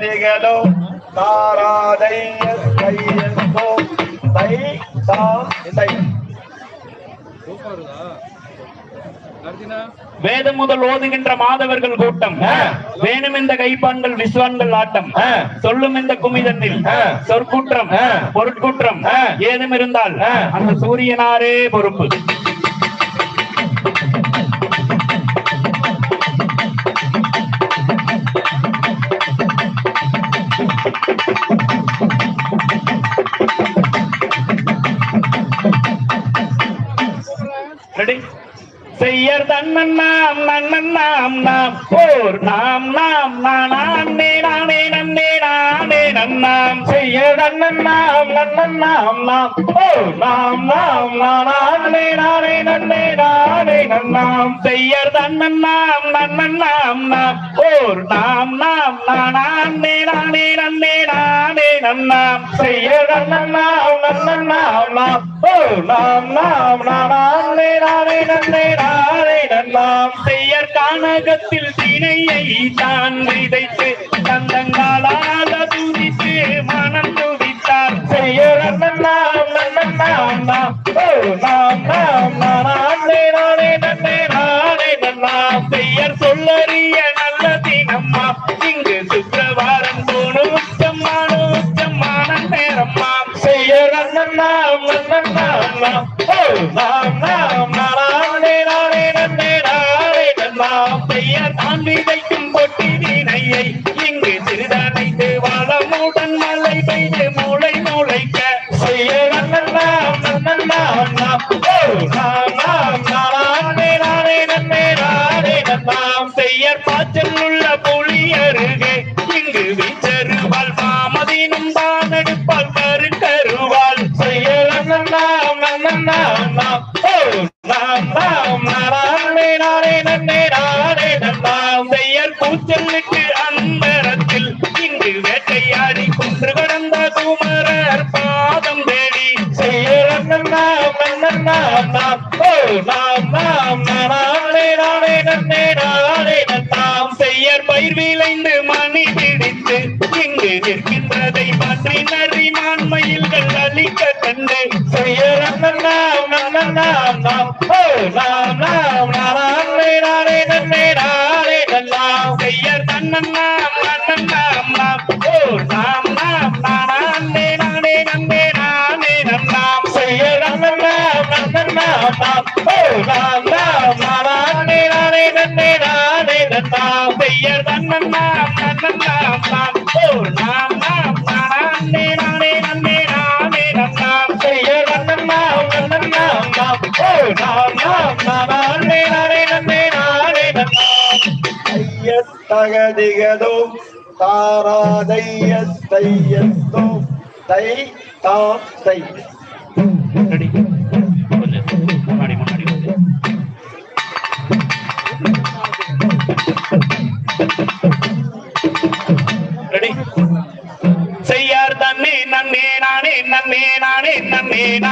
தகதிகளோ தாராதைய தையோ தை தா தை வேதம் முதல் ஓதுகின்ற மாதவர்கள் கூட்டம். வேணும் இந்த கைப்பான்கள் விஸ்வான்கள் ஆட்டம். சொல்லும் இந்த குமிதன்னில். சொற்குற்றம். பொருட்குற்றம். ஏதும் இருந்தால். அந்த சூரியனாரே பொறுப்பு தன்மன் நாம் நன்மன் நாம் நாம் போர் நாம் நாம் நானே நானே நன்னே நானே நன்னாம் செய்ய தன்னன் நாம் நன்னன் நாம் நாம் போர் நாம் நாம் நானே நானே நன்னே நானே நன்னாம் செய்ய தன்னன் நாம் நன்னன் நாம் நாம் போர் நாம் நாம் நானே நானே நன்னே நானே நன்னாம் செய்ய தன்னன் நாம் நன்னன் நாம் நாம் போர் நாம் நாம் நானே நானே நன்னே நானே நன்னாம் செய்யர் கானகத்தில் திணையை தான் விதைத்து தந்தங்காலாக துதித்து மனம் துதித்தார் செய்யர் நன்னாம் நாம் நாம் ஓ நாம் நாம் நானே நானே நன்னே நானே நல்லாம் செய்யர் சொல்லறிய நல்ல தினம்மா. இங்கு சுக்கிரவாரம் போனும் உச்சமான உச்சம்மான நேரம்மா செய்யர் நன்னாம் நாம் நாம் நாம் நாம் நாம் நாம் நாம் செய்யர் பாய்ச்சல் உள்ள புலி அருகே இங்கு வீச்சருவாள் மாமதினும் தான் எடுப்பால் கரு கருவாள் நாம் நாம் நாம் நானே நன்னே நானே நாம் செய்யர் பூச்சலுக்கு நாம் ஓ நாம் நாம் நானே பயிர் விளைந்து மணி பிடித்து இங்கு நிற்கின்றதை மாற்றி நான் மான்மயில்கள் அழிக்க கண்டு செய்யர் நாம் நாம் நாம் ஓ நாம் நாம் தகதிகதோ தாராதைய தையத்தோ தை தா தை.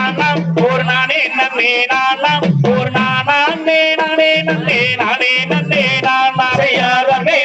நானாம் ஒரு நானே நன்னே நானாம் ஒரு நானே நானே நன்னே நானே நன்னே நானா செய்யார் நன்னே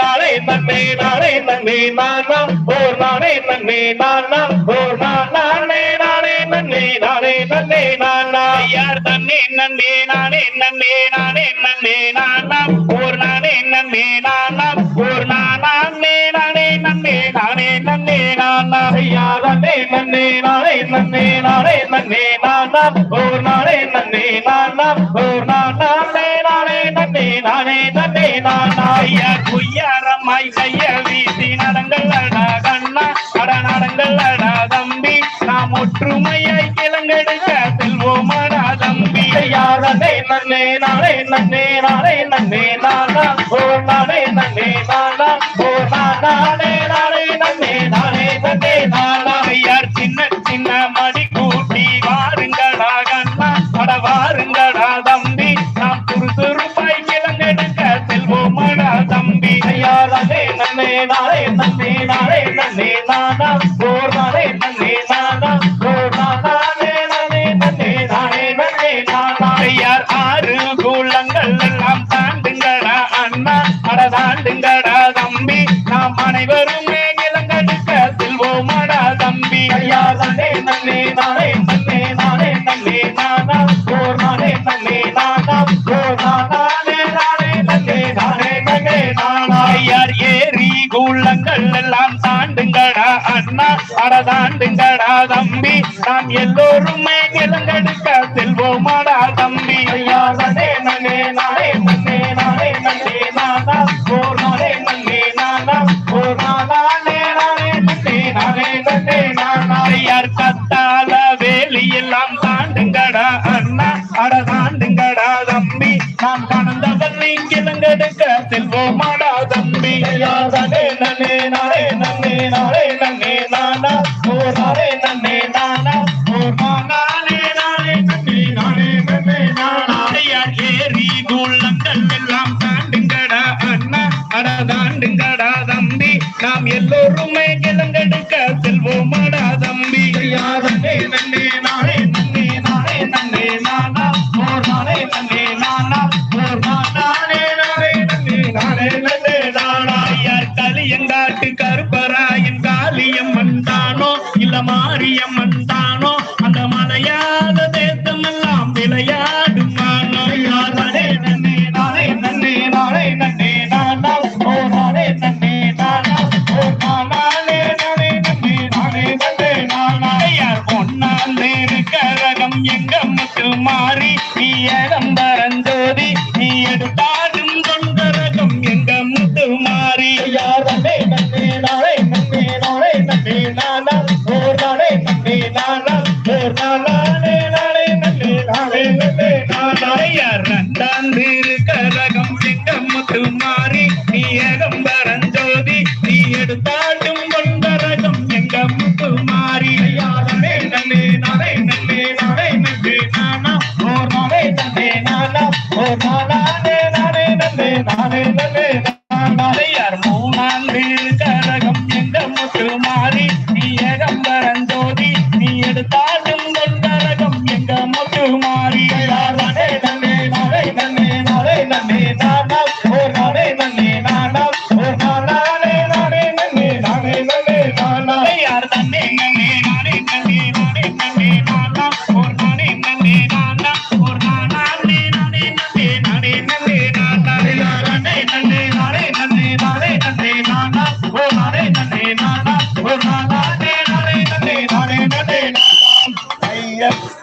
நானே நன்னே நானே நன்னே நானாம் ஒரு நானே நன்னே நானாம் ஒரு நானே நானே நன்னே நானே நன்னே நானா செய்யார் தன்னே நன்னே நானே நன்னே நானே நன்னே நானாம் ஒரு நானே நன்னே நானாம் ஒரு நானே நானே நன்னே நானே நன்னே நானா செய்யார் நன்னே நானே நன்னே நானே நன்னே நானாம் ஓர் நாளே நன்னே நானாம் ஓர் நானே நானே நன்னே நானே நன்னே நானா ஐயா குய்யாரம்மாய் கைய வீசி நடங்கள் அடா கண்ணா அட நடங்கள் அடா தம்பி. நாம் ஒற்றுமையாய் கிளங்கெடுக்க செல்வோமாடா தம்பி. ஐயாரே நன்னே நானே நன்னே நானே நன்னே நானா ஓர் நாளே நன்னே நானா ஓர் நானே நானே நன்னே நானே நன்னே நானா நானே நன்னே நானே நன்னே நானா ஓர் நானே நன்னே நானா ஓர் நானே நானே நன்னே நானே நன்னே நானா ஐயார் நன்னே நானே நன்னே நானே நன்னே நானா ஓர் நானே நன்னே சொன்னா அடதாண்டுங்கடா தம்பி. நாம் எல்லோருமே நிலங்கெடுக்க செல்வோமாடா தம்பி. ஐயா நனே நனே நாளே மன்னே நாளே மன்னே நாதா ஓர் நாளே மன்னே நாதா ஓர் நாளாலே நாளே மன்னே நாளே நன்னே நாளையார் கத்தால வேலியெல்லாம் தாண்டுங்கடா அண்ணா அடதாண்டுங்கடா தம்பி. நாம் கடந்தவன் இங்கிலங்கெடுக்க செல்வோமாடா தம்பி. ஐயா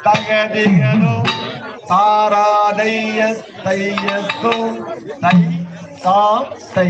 தகதிகளும் சாராதைய தையத்தும் தை சாம் தை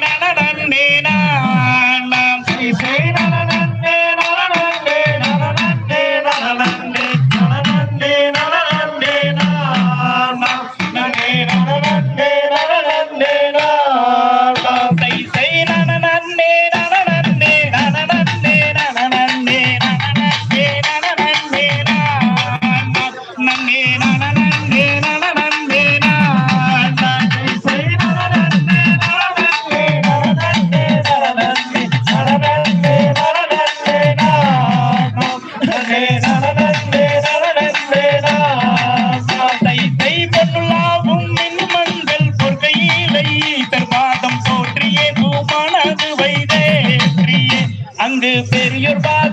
superior body.